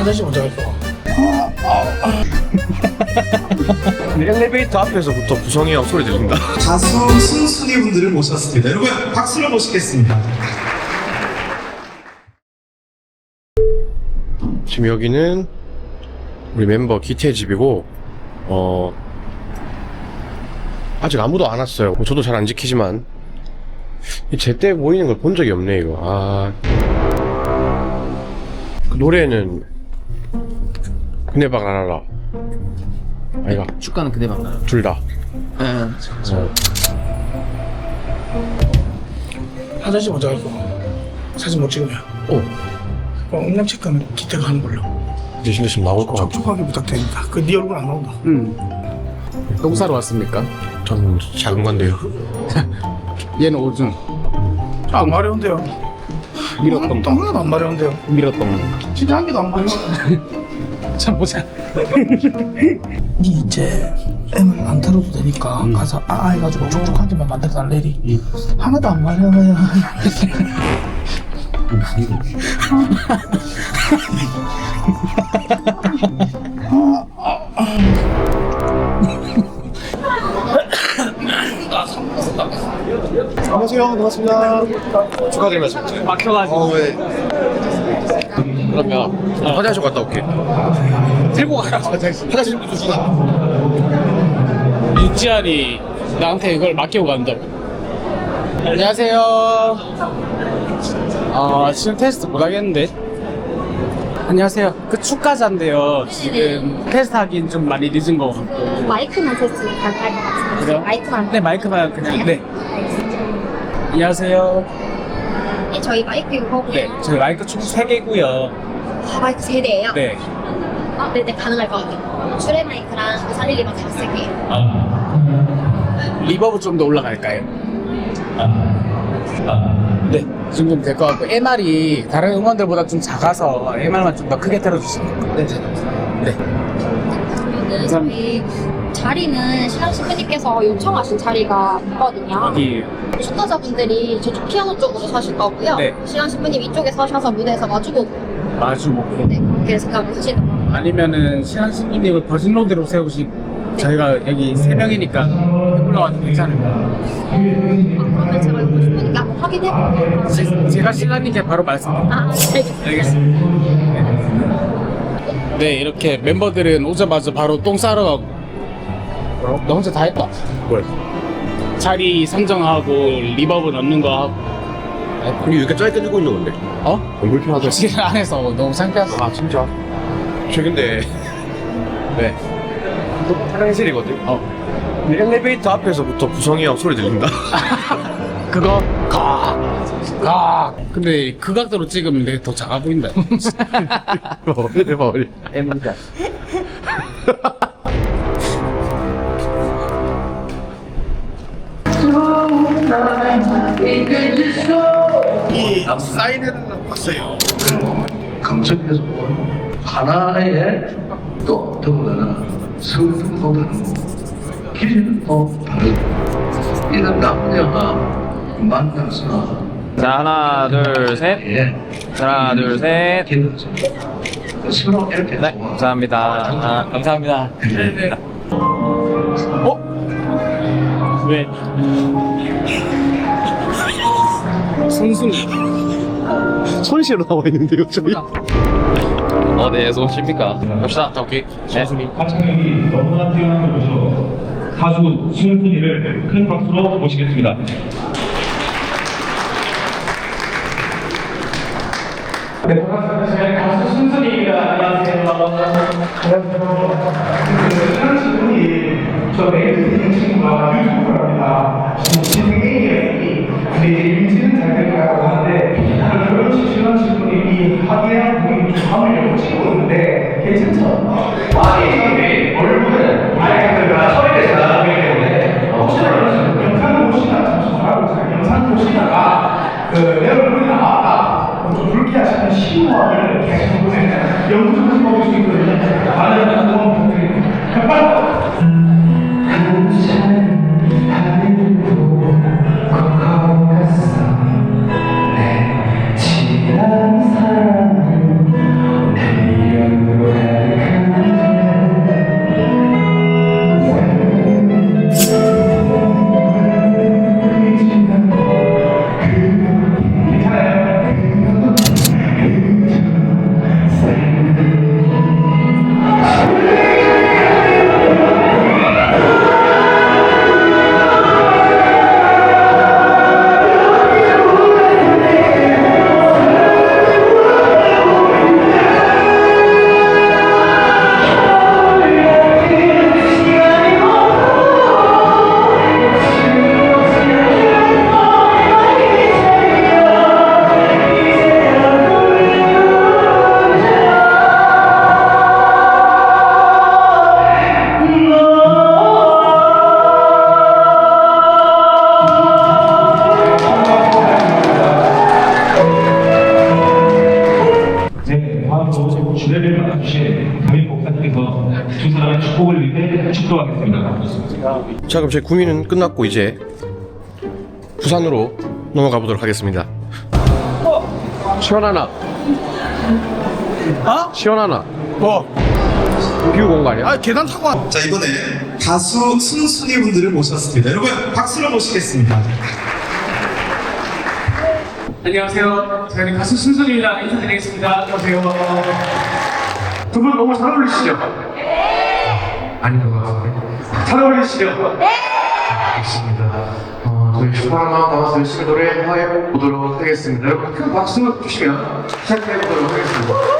화장실 먼저 갈 거야. 엘리베이터 앞에서부터 부성이 형 소리 들린다. 가수 순순이 분들을 모셨습니다. 여러분 박수로 모시겠습니다. 지금 여기는 우리 멤버 기태의 집이고 어 아직 아무도 안 왔어요. 뭐 저도 잘 안 지키지만 이 제때 모이는 걸 본 적이 없네 이거. 아. 그 노래는 그네박 안 알아. 아이가 축가는 그대만 나요. 둘 다. 응. 어. 화장실 먼저 갈 거야. 사진 못 찍으면. 어. 그럼 음량 체크는 기태가 하는 걸로. 이제 신경 좀 나올 것 같아. 촉촉하게 부탁드립니다. 그 네 얼굴 안 나온다. 응. 똥 싸러 왔습니까? 저는 작은 건데요. 얘는 오줌. 안 마려운데요. 밀었던 똥 하나도 안 마려운데요. 밀었던 진짜 한 개도 안 마려. 참 보자. 니 이제 M을 안 털어도 되니까 가서 아 해가지고 촉촉하게만 만들어 달래리. 하나도 안 마려워요. 안녕하세요. 반갑습니다. 축하드립니다. 막혀가지고. 어, 왜? 그러면 화장실 갔다 올게. 들고 가라 화장실. 화장실 좀 주시다. 유지한이 나한테 이걸 맡기고 간다고. 안녕하세요. 아 지금 테스트 못 하겠는데. 안녕하세요. 그 축가자인데요. 지금 테스트 하긴 좀 많이 늦은 것 같고. 마이크만 테스트 가능할 것 같은데 그래요? 마이크만 네 마이크만 그냥 네. 안녕하세요. 네, 저희 마이크 이거고요 네 저희 마이크 총 3개고요. 아, 마이크 세 대예요? 네. 아, 네네 가능할 것 같아요 슈레 마이크랑 412만 다 쓸게요 리버브 좀 더 올라갈까요? 네, 이 정도면 될 것 같고 MR이 다른 음원들보다 좀 작아서 MR만 좀 더 크게 틀어주시면 될 것 같아요. 네. 그러면은 저희 자리는 신랑 신부님께서 요청하신 자리가 있거든요. 여기. 축가자분들이 저쪽 피아노 쪽으로 서실 거고요. 네. 신랑 신부님 이쪽에 서셔서 무대에서 마주보고. 마주 보고. 네, 그렇게 생각을 하시는 거예요. 아니면은 신한 신부님을 버진로드로 세우시고 저희가 여기 세 명이니까 올라와도 괜찮을까? 아, 그러면 제가 이거 신부님께 한번 확인해 볼게요. 제, 제가 신랑님께 바로 말씀드릴게요. 아, 알겠습니다. 알겠습니다. 네, 이렇게 멤버들은 오자마자 바로 똥 싸러 가고. 너 혼자 다 했다. 뭘? 자리 선정하고 리버브 넣는 거 하고. 이게 이렇게 짧게 들고 있는 건데? 어? 너무 불편하다. 지금 안에서 너무 창피하다. 아 진짜? 저 근데 네. 또 화장실이거든? 어. 근데 엘리베이터 앞에서부터 부성이 형 소리 들린다. 그거 가. 가. 근데 그 각도로 찍으면 되게 더 작아 보인다. 내 머리. 이. 감정에서 하나의 또 더군다나 성품보다는 길이는 또 다르고 이런 남녀가 만나서 자 하나 둘셋. 예, 하나 둘셋. 서로 이렇게 네 감사합니다. 아, 감사합니다. 왜? 선순이. 손실로 나와 있는데요, 저희? 어디에서 오십니까 갑시다 오케이. 네. 가창력이 너무나 뛰어난 분이죠. 가수 신순이를 큰 박수로 모시겠습니다. 네, 반갑습니다. 저희 가수 신순이입니다. 안녕하세요. 안녕하세요. 그, 분이 저 매일 듣는 친구가 유튜브를 합니다. 진행이 근데 이제 임신은 잘 될까라고 하는데 나는 결혼식 이 하기야 분이 좀 하물려고 찍고 있는데 괜찮죠? 아니 해주신 담임 목사님께서 두 사람의 축복을 위해 축도하겠습니다. 자 그럼 제 구미는 끝났고 이제 부산으로 넘어가 보도록 하겠습니다 시원하나? 어? 시원하나? 뭐? 비우 공간이야? 아 계단 타고 와. 자 이번에 가수 순순이 분들을 모셨습니다. 여러분 박수로 모시겠습니다. 안녕하세요. 저희는 가수 순순입니다. 인사드리겠습니다. 안녕하세요. 두 분 너무 잘 어울리시죠? 아닌 것 같은데. 잘 어울리시죠? 네! 알겠습니다. 어, 저희 주파한 마음 담아서 열심히 노래해 보도록 하겠습니다. 여러분 큰 박수 주시면 시작해 보도록 하겠습니다.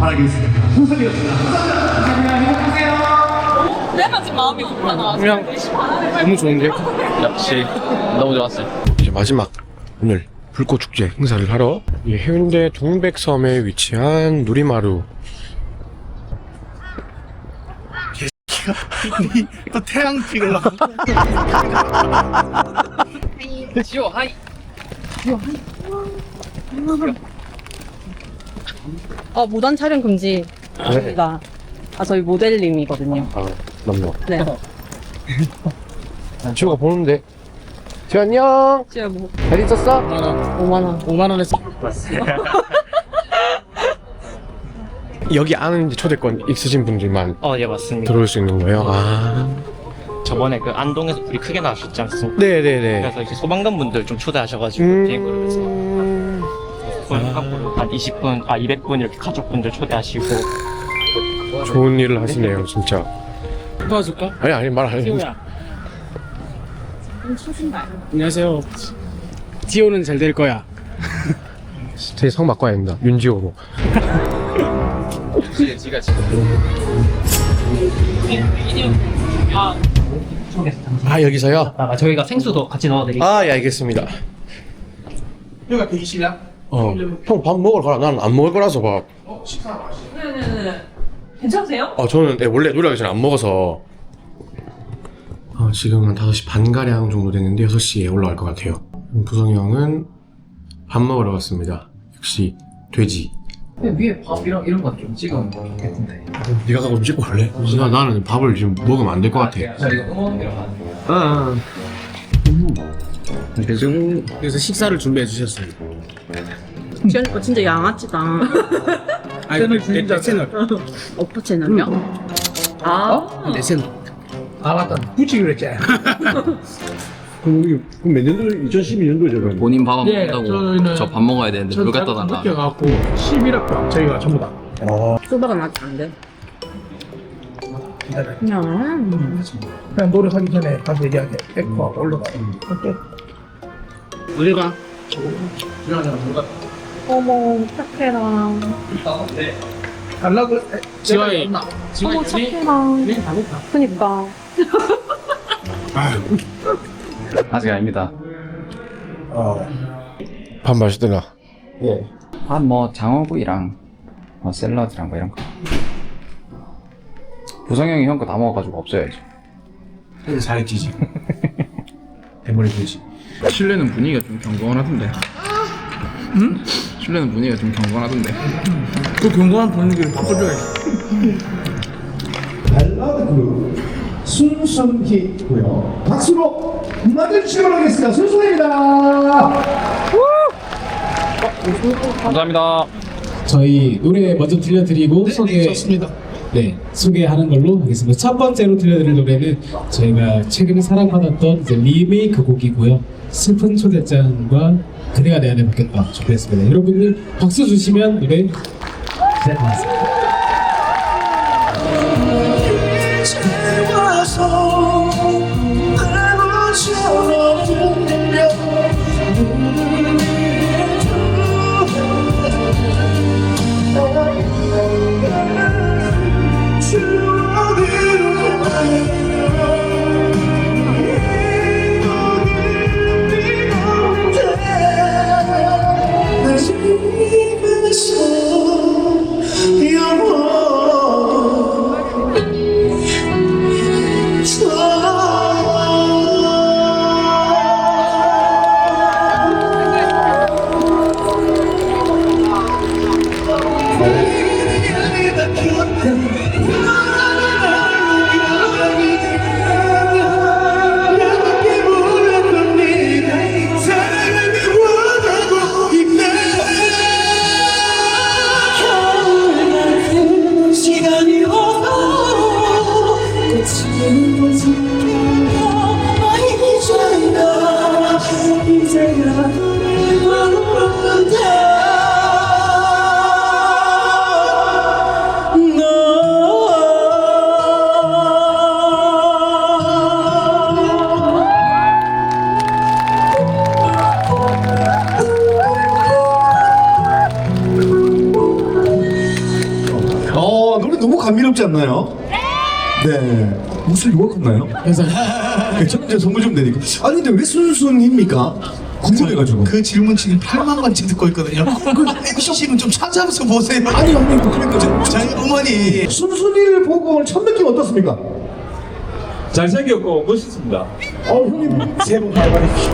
바라겠습니다. 순순이었습니다. 감사합니다. 행복하세요. 그냥 너무 좋은데? 역시 너무 좋았어요. 이제 마지막 오늘 불꽃 축제 행사를 하러 이 해운대 동백섬에 위치한 누리마루 또 태양 찍으려고. 지호 하이. 어, 무단 촬영 금지입니다. 아, 저희 모델님이거든요. 아 넘어 네. 지호가 보는데 지호 안녕 제가 뭐, 잘 있었어? 5만원. 5만 원에서 여기 안은 이제 초대권 있으신 분들만 어, 예, 맞습니다. 들어올 수 있는 거예요? 아 저번에 그 안동에서 불이 크게 나셨지 않습니까? 네네네 그래서 이제 소방관 분들 좀 초대하셔가지고 비행그룹에서 음... 소방관으로 한 20분, 아 200분 이렇게 가족분들 초대하시고 좋은 일을 하시네요 진짜 도와줄까? 아니 아니 말 안 해. 지호야. 안녕하세요. 지호는 잘 될 거야. 제성 바꿔야 됩니다 윤지호로 지가 지금 아 여기서요? 아, 저희가 생수도 같이 넣어드릴게요. 아 예 알겠습니다 여기가 대기실이야? 어 형 밥 먹으러 가라 나는 안 먹을 거라서 밥. 괜찮으세요? 어, 저는 네, 원래 노래하기 전에 안 먹어서. 어, 지금 한 5시 반가량 정도 됐는데 6시에 올라갈 것 같아요. 부성이 형은 밥 먹으러 갔습니다. 역시 돼지. 위에 밥이랑 이런 거좀 찍으면 좋겠는데. 네가 가고 좀 찍고 올래? 나, 나는 밥을 지금 먹으면 안 될 것 같아. 자 이거 음원이랑 하는 거. 아, 그래서 식사를 준비해 주셨어요. 지현이 거 진짜 양아치다. 아니, 내, 내, 내 채널. 오빠 채널이요? 아, 내 채널. 아 맞다. 굳이 그랬지. 그럼 몇 년도? 2012년도죠 본인 밥 안 예, 먹는다고 저희는- 저밥 먹어야 되는데 물 갖다 달라. 느껴갖고 11학번 저희가 전부 다. 소바가 나지 안 돼. 기다려. 그냥. 그냥 노력하기 전에 가서 얘기하게. 에코하고 올라가. 오케이. 어딜 가? 어머, 착해라. 연락을 지화이. 어머. 착해라. 다. 그니까. 아직 아닙니다. 밥 맛있더라 한뭐 장어구이랑 뭐 샐러드랑 뭐 이런 거. 부성이 형이 형 거 다 먹어가지고 없어야지. 잘했지 지금. 대머리 되지. 실내는 분위기가 좀 경건하던데. 응? 실내는 분위기가 좀 경건하던데. 그 경건한 분위기를 바꿔줘야지. 발라드 그룹 순순히고요. 박수로 맞아주시기 바라겠습니다. 순순입니다. 감사합니다. 저희 노래 먼저 들려드리고 소개 좋습니다. 네 소개하는 걸로 하겠습니다. 첫 번째로 들려드릴 노래는 저희가 최근에 사랑받았던 이제 리메이크 곡이고요. 슬픈 초대장과 그대가 내 안에 바뀌었다 준비했습니다. 여러분들 박수 주시면 노래 시작하겠습니다. 어, 노래 너무 감미롭지 않나요? 네. 무슨 요약했나요? 그래서 네, 저는 이제 선물 좀 내니까. 아니, 근데 왜 순순입니까? 궁금해가지고. 그 질문 지금 8만 번째 듣고 있거든요. 그 MC는 좀 찾아서 보세요. 아니, 형님, 그러니까 저, 저희 어머니 순순이를 보고 오늘 첫 느낌 어떻습니까? 잘생겼고 멋있습니다. 어, 형님, 새해 복 많이 받으십시오.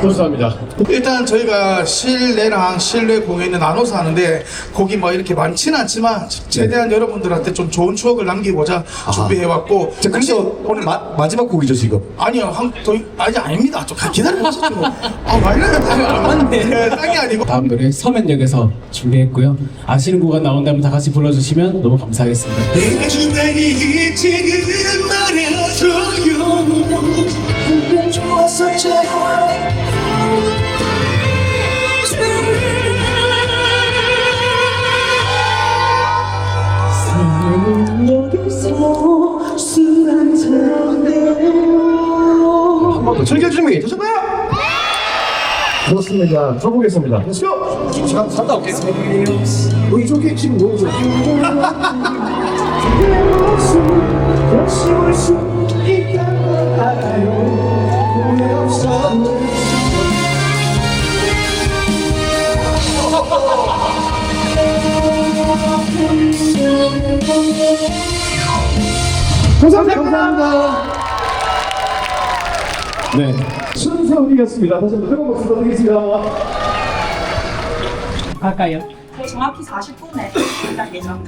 감사합니다. 일단 저희가 실내랑 실내 공연을 나눠서 하는데 곡이 뭐 이렇게 많지는 않지만 최대한 여러분들한테 좀 좋은 추억을 남기고자 준비해왔고 자, 그래서 오늘 마, 마지막 곡이죠, 지금. 아니요 한, 더, 아니 아닙니다 좀 기다려보세요 좀. 아 당이 안 맞네 땅이 아니고 다음 노래 서면역에서 준비했고요. 아시는 곡가 나온다면 다 같이 불러주시면 너무 감사하겠습니다. 지금 한번더 즐겨주는 게 되셨나요? 그렇습니다. 들어보겠습니다. Let's go! 시간 갔다 올겠습니다. 어, 이쪽에 지금 감사합니다. 감사합니다. 네. 순서이었습니다. 다시 한번 뜨거운 박수 부탁드리겠습니다. 할까요? 정확히 40분에 딱 예정.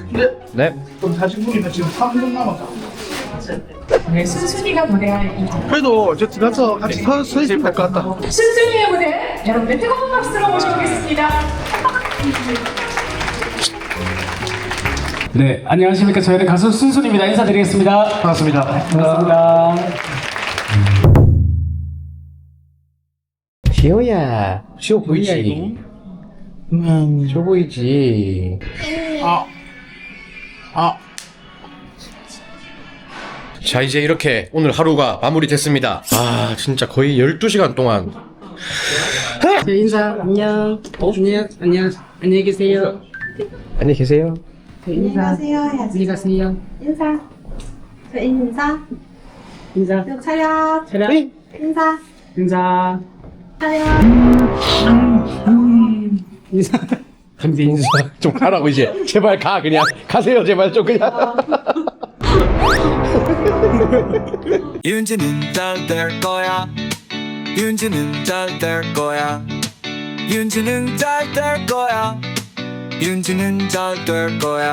네. 그럼 40분이면 지금 3분 남았다 순순이가 노래할 이 그래도 저 들어가서 같이 서, 서 있으면 될 것 같다 순순이의 무대 여러분들 뜨거운 박수로 모셔보겠습니다. 네, 안녕하십니까. 저희는 가수 순순입니다. 인사드리겠습니다. 반갑습니다 반갑습니다. 시호야 시호 보이지? 음 시호 보이지? 아 자 이제 이렇게 오늘 하루가 마무리됐습니다 아 진짜 거의 12시간 동안 인사 안녕. 안녕 안녕 안녕히 계세요. 안녕히 계세요 인사 안녕히 가세요. 인사. 저 인사. 인사 쭉 차렷. 차렷 인사. 인사 차렷. 인사. 근데 인사 좀 가라고 이제 제발 가 그냥 가세요 제발 좀 그냥 윤지는 잘 될 거야. 윤지는 잘 될 거야. 윤지는 잘 될 거야 윤지는 잘 될 거야